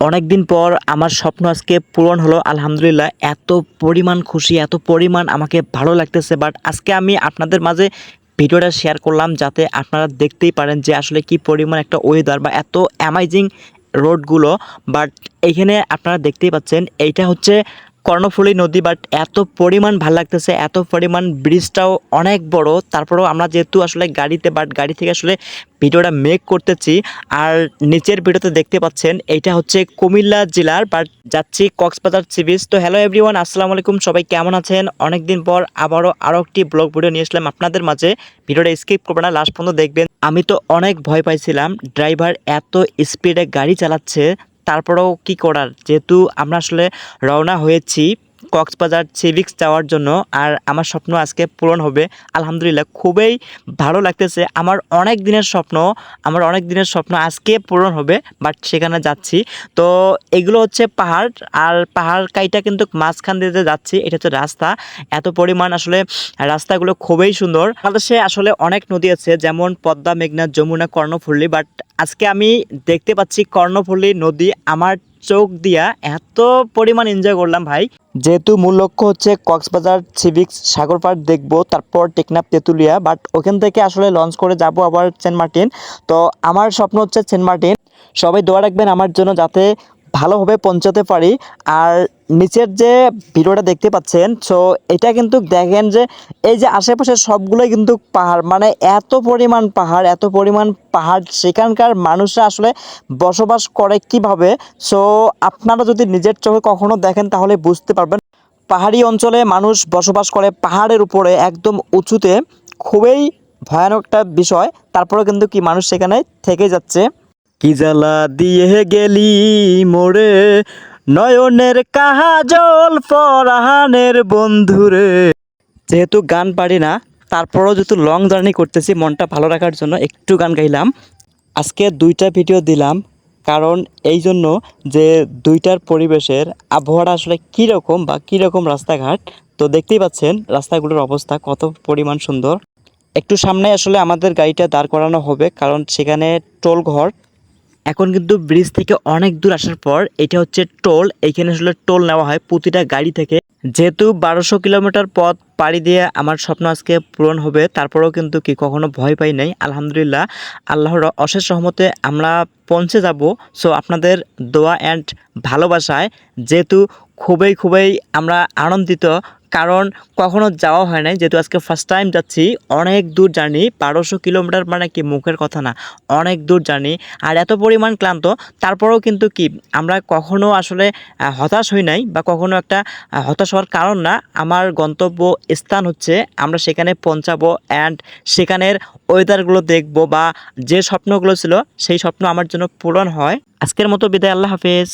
অনেক দিন পর আমার স্বপ্ন আজকে পূরণ হলো, আলহামদুলিল্লাহ। এত পরিমাণ খুশি, এত পরিমাণ আমাকে ভালো লাগতেছে বাট আজকে আমি আপনাদের মাঝে ভিডিওটা শেয়ার করলাম যাতে আপনারা দেখতেই পারেন যে আসলে কি পরিমাণ একটা ওয়েদার বা এত অ্যামাইজিং রোডগুলো বাট এইখানে আপনারা দেখতেই পাচ্ছেন, এইটা হচ্ছে কর্ণফুলী নদী বাট এত পরিমাণ ভালো লাগতেছে, এত পরিমাণ ব্রিজটাও অনেক বড়। তারপরেও আমরা যেহেতু আসলে গাড়িতে বাট গাড়ি থেকে আসলে ভিডিওটা মেক করতেছি, আর নিচের ভিডিওতে দেখতে পাচ্ছেন, এইটা হচ্ছে কুমিল্লা জেলার বাট যাচ্ছি কক্সবাজার সি বিচ তো হ্যালো এভরিওয়ান আসসালামু আলাইকুম, সবাই কেমন আছেন? অনেক দিন পর আবারও আরও একটি ব্লগ ভিডিও নিয়ে আসলাম আপনাদের মাঝে। ভিডিওটা স্কিপ করবে না লাস্ট পর্যন্ত দেখবেন। আমি তো অনেক ভয় পাইছিলাম ড্রাইভার এত স্পিডে গাড়ি চালাচ্ছে তারপরেও কি করার? যেহেতু আমরা আসলে রওনা হয়েছি কক্সবাজার সিভিক্স যাওয়ার জন্য আর আমার স্বপ্ন আজকে পূরণ হবে। আলহামদুলিল্লাহ খুবই ভালো লাগতেছে। আমার অনেক দিনের স্বপ্ন, আমার অনেক দিনের স্বপ্ন আজকে পূরণ হবে বাট সেখানে যাচ্ছি। তো এগুলো হচ্ছে পাহাড়, আর পাহাড় কাইটা কিন্তু মাঝখান দিয়ে যাচ্ছি, এটা হচ্ছে রাস্তা। এত পরিমাণ আসলে রাস্তাগুলো খুবই সুন্দর। বাংলাদেশে আসলে অনেক নদী আছে, যেমন পদ্মা, মেঘনা, যমুনা কর্ণফুল্লি বাট আজকে আমি দেখতে পাচ্ছি কর্ণফুল্লি নদী। আমার চোখ দিয়া এত পরিমাণ এনজয় করলাম ভাই। যেহেতু মূল লক্ষ্য হচ্ছে কক্সবাজার সিভিক্স সাগর পার্ক দেখব, তারপর টেকনাফ তেঁতুলিয়া বাট ওখান থেকে আসলে লঞ্চ করে যাব আবার সেন্ট মার্টিন তো আমার স্বপ্ন হচ্ছে সেন্ট মার্টিন সবাই দোয়া রাখবেন আমার জন্য যাতে ভালোভাবে পৌঁছাতে পারি। আর নিচের যে ভিডিওটা দেখতে পাচ্ছেন সো এটা কিন্তু দেখেন যে এই যে আশেপাশে সবগুলোই কিন্তু পাহাড় মানে এত পরিমাণ পাহাড়, এত পরিমাণ পাহাড়, সেখানকার মানুষরা আসলে বসবাস করে কীভাবে? সো আপনারা যদি নিজের চোখে কখনো দেখেন, তাহলে বুঝতে পারবেন। পাহাড়ি অঞ্চলে মানুষ বসবাস করে পাহাড়ের উপরে, একদম উঁচুতে। খুবই ভয়ানক একটা বিষয়। তারপরেও কিন্তু কি মানুষ সেখানে থেকে যাচ্ছে। কি জ্বালা দিয়ে গেলি মোরে? নয়নের কাহাজল পরাহানের বন্ধুরে। যেহেতু গান পারি না, তারপরও যেহেতু লং জার্নি করতেছি, মনটা ভালো রাখার জন্য একটু গান গাইলাম। আজকে দুইটা ভিডিও দিলাম, কারণ এই জন্য যে দুইটার পরিবেশের আবহাওয়াটা আসলে কীরকম বা কীরকম রাস্তাঘাট, তো দেখতেই পাচ্ছেন রাস্তাগুলোর অবস্থা কত পরিমাণ সুন্দর। একটু সামনে আসলে আমাদের গাড়িটা দাঁড় করানো হবে, কারণ সেখানে টোল ঘর এখন কিন্তু ব্রিজ থেকে অনেক দূর আসার পর এটা হচ্ছে টোল এখানে আসলে টোল নেওয়া হয় প্রতিটা গাড়ি থেকে। যেহেতু বারোশো কিলোমিটার পথ পাড়ি দিয়ে আমার স্বপ্ন আজকে পূরণ হবে, তারপরেও কিন্তু কি কখনো ভয় পাই নাই। আলহামদুলিল্লাহ, আল্লাহর অশেষ সহমতে আমরা পৌঁছে যাব। সো আপনাদের দোয়া অ্যান্ড ভালোবাসায়, যেহেতু খুবই খুবই আমরা আনন্দিত, কারণ কখনো যাওয়া হয় নাই। যেহেতু আজকে ফার্স্ট টাইম যাচ্ছি, অনেক দূর জার্নি, বারোশো কিলোমিটার মানে কি মুখের কথা না, অনেক দূর জার্নি। আর এত পরিমাণ ক্লান্ত, তারপরেও কিন্তু কি, আমরা কখনো আসলে হতাশ হই নাই বা কখনো একটা হতাশ হওয়ার কারণ না। আমার গন্তব্য স্থান হচ্ছে, আমরা সেখানে পৌঁছাবো অ্যান্ড সেখানের ওয়েদারগুলো দেখব বা যে স্বপ্নগুলো ছিল, সেই স্বপ্ন আমার জন্য পূরণ হয়। আজকের মতো বিদায়, আল্লাহ হাফেজ।